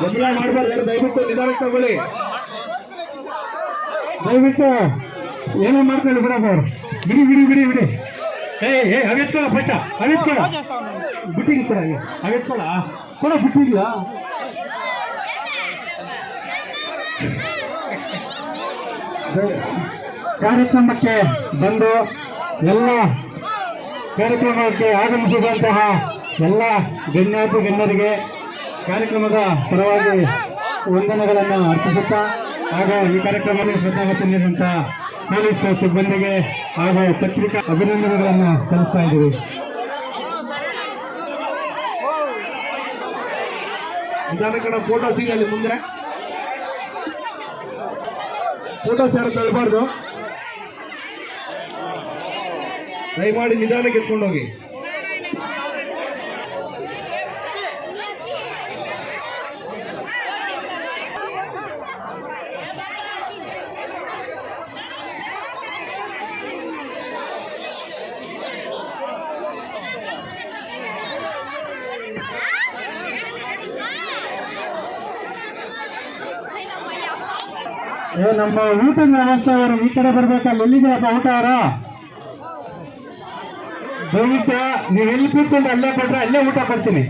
ಗೊಂದಲ ಮಾಡಬಾರ್ದು. ದಯವಿಟ್ಟು ನಿಧಾನಕ್ಕೆ ತಗೊಳ್ಳಿ. ದಯವಿಟ್ಟು ಏನೋ ಮಾಡ್ಕೊಳ್ಳಿ ಅವ್ರು. ಬಿಡಿ ಬಿಡಿ ಬಿಡಿ ಬಿಡಿ. ಏ ಏ ಅವೆತ್ಕೊಳ ಫಸ್ಟ್. ಅವೆತ್ಕೊಳ ಬಿಟ್ಟಿಗೆ ಕೊಡ ಅವೆತ್ಕೊಳ ಕೊಡ ಬಿಟ್ಟಿಲ್ಲ ಕಾರ್ಯಕ್ರಮಕ್ಕೆ ಬಂದು ಎಲ್ಲ ಕಾರ್ಯಕ್ರಮಕ್ಕೆ ಆಗಮಿಸಿದಂತಹ ಎಲ್ಲ ಗಣ್ಯಾತಿ, ಗಣ್ಯರಿಗೆ ಕಾರ್ಯಕ್ರಮದ ಪರವಾಗಿ ವಂದನೆಗಳನ್ನು ಅರ್ಪಿಸುತ್ತಾ ಹಾಗೂ ಈ ಕಾರ್ಯಕ್ರಮದಲ್ಲಿ ಶ್ರದ್ಧಾವತಿ ನೀಡಿದಂತಹ ಪೊಲೀಸ್ ಸಿಬ್ಬಂದಿಗೆ ಹಾಗೂ ಪತ್ರಿಕಾ ಅಭಿನಂದನೆಗಳನ್ನು ಸಲ್ಲಿಸ್ತಾ ಇದ್ದೀವಿ. ಕಡೆ ಫೋಟೋ ಸಿಗಲಿ ಮುಂದೆ. ಫೋಟೋಸ್ ಯಾರು ತಳ್ಳಬಾರ್ದು? ದಯಮಾಡಿ ನಿಧಾನಕ್ಕೆ ಎತ್ಕೊಂಡು ಏ ನಮ್ಮ ಊಟದ ವ್ಯವಸ್ಥೆ ಅವರು ಈ ಕಡೆ ಬರ್ಬೇಕಲ್ಲ ಎಲ್ಲಿದೆಯಪ್ಪ ಊಟ ಅವರ? ದಯವಿಟ್ಟು ನೀವು ಎಲ್ಲಿ ಕೂತ್ಕೊಂಡು ಅಲ್ಲೇ ಕೊಟ್ರೆ ಅಲ್ಲೇ ಊಟ ಕೊಡ್ತೀನಿ.